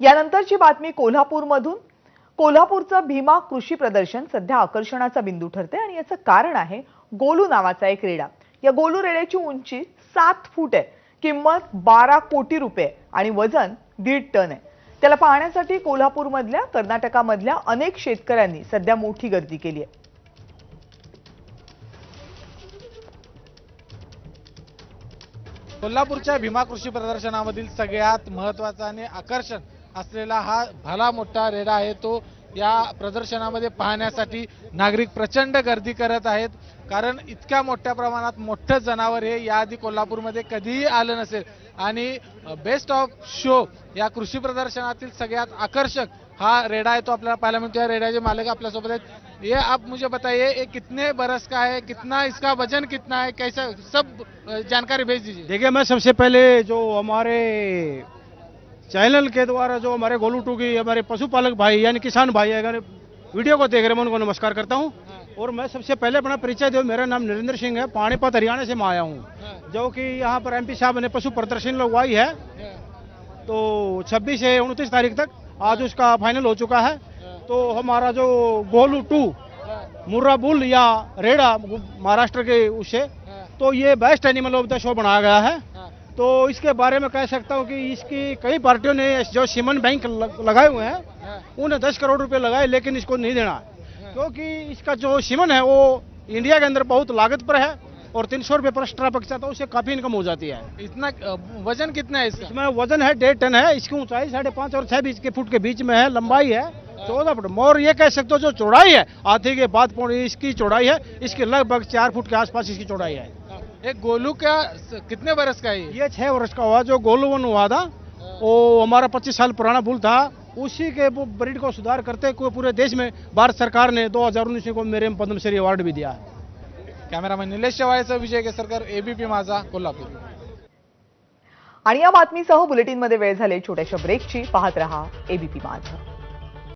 यानंतरची बातमी कोल्हापूरमधून. कोल्हापूरचं भीमा कृषी प्रदर्शन सध्या आकर्षणाचा बिंदू ठरते आणि याचं कारण आहे गोलू नावाचा एक रेडा. या गोलू रेड्याची उंची सात फूट आहे. किंमत बारा कोटी रुपये आणि वजन दीड टन आहे. त्याला पाहण्यासाठी कोल्हापूरमधल्या कर्नाटकामधल्या अनेक शेतकऱ्यांनी सध्या मोठी गर्दी केली आहे. कोल्हापूरच्या भीमा कृषी प्रदर्शनामधील सगळ्यात महत्वाचं आणि आकर्षण असलेला हा भला मोठा रेडा आहे तो या प्रदर्शनामध्ये पाहण्यासाठी नागरिक प्रचंड गर्दी करत आहेत. कारण इतक्या मोठ्या प्रमाणात मोठं जनावर हे याआधी कोल्हापूरमध्ये कधीही आलं नसेल. आणि बेस्ट ऑफ शो या कृषी प्रदर्शनातील सगळ्यात आकर्षक हा रेडा आहे तो आपल्याला पाहायला मिळतो. या रेड्याचे मालक आपल्यासोबत आहेत. ये आप मुझे बताइए ये कितने बरस का है कितना इसका वजन कितना है कैसा सब जानकारी भेज दीजिए. देखिए मैं सबसे पहले जो हमारे चैनल के द्वारा जो हमारे गोलू टू की हमारे पशुपालक भाई यानी किसान भाई अगर वीडियो को देख रहे हैं मैं उनको नमस्कार करता हूँ। और मैं सबसे पहले अपना परिचय दूँ मेरा नाम नरेंद्र सिंह है पानीपत हरियाणा से मैं आया हूँ। जो कि यहाँ पर एमपी साहब ने पशु प्रदर्शन लगवाई है। तो 26 से उनतीस तारीख तक आज उसका फाइनल हो चुका है। तो हमारा जो गोलू टू मुर्रा बुल या रेडा महाराष्ट्र के उससे तो ये best animal of the show बनाया गया है। तो इसके बारे में कह सकता हूँ कि इसकी कई पार्टियों ने जो सीमन बैंक लगाए हुए हैं उन्हें दस करोड़ रुपए लगाए लेकिन इसको नहीं देना क्योंकि इसका जो सीमन है वो इंडिया के अंदर बहुत लागत पर है और तीन सौ रुपये पर एक्स्ट्रा जाता है उससे काफ़ी इनकम हो जाती है। इतना वज़न कितना है इसका? इसमें वज़न है डेढ़ टन है इसकी ऊंचाई साढ़े पाँच और छह बीच के फुट के बीच में है लंबाई है चौदह फुट। और ये कह सकते हो जो चौड़ाई है हाथी के बाद इसकी चौड़ाई है इसकी लगभग चार फुट के आसपास इसकी चौड़ाई है। ये गोलू का कितने बरस का है ये? छह वर्ष का हुआ जो गोलू वन हुआ था वो हमारा पच्चीस साल पुराना बुल था। उसी के वो ब्रीड को सुधार करते हुए पूरे देश में भारत सरकार ने 2019 को मेरे में पद्मश्री अवार्ड भी दिया है। कॅमेरामॅन निलेश शेवाळेचा विजय केसरकर एबीपी माझा कोल्हापूर। आणि या बातमीसह बुलेटिनमध्ये वेळ झाली छोट्याशा ब्रेकची पाहत रहा एबीपी माझं.